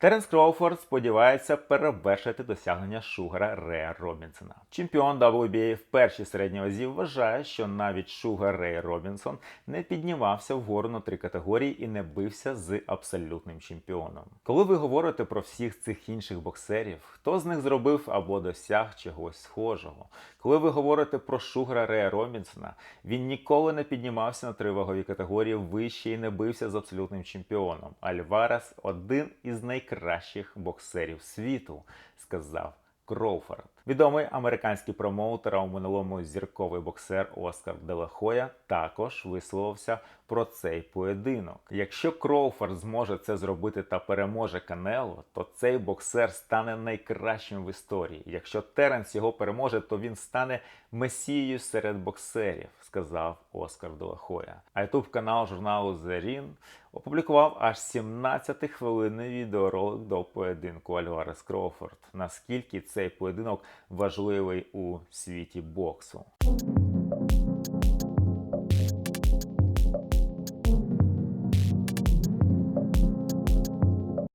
Теренс Кроуфорд сподівається перевершити досягнення Шугара Рея Робінсона. Чемпіон WBA в першій середній вазі вважає, що навіть Шугар Рей Робінсон не піднімався вгору на три категорії і не бився з абсолютним чемпіоном. Коли ви говорите про всіх цих інших боксерів, хто з них зробив або досяг чогось схожого? Коли ви говорите про Шугара Рея Робінсона, він ніколи не піднімався на три вагові категорії вище і не бився з абсолютним чемпіоном. Альварес один із найкращих боксерів світу, сказав Кроуфорд. Відомий американський промоутер, а у минулому зірковий боксер Оскар Делахоя також висловився про цей поєдинок. Якщо Кроуфорд зможе це зробити та переможе Канело, то цей боксер стане найкращим в історії. Якщо Теренс його переможе, то він стане месією серед боксерів, сказав Оскар Делахоя. А ютуб канал журналу The Ring опублікував аж 17-хвилинний відеоролик до поєдинку Альварес Кроуфорд. Наскільки цей поєдинок важливий у світі боксу.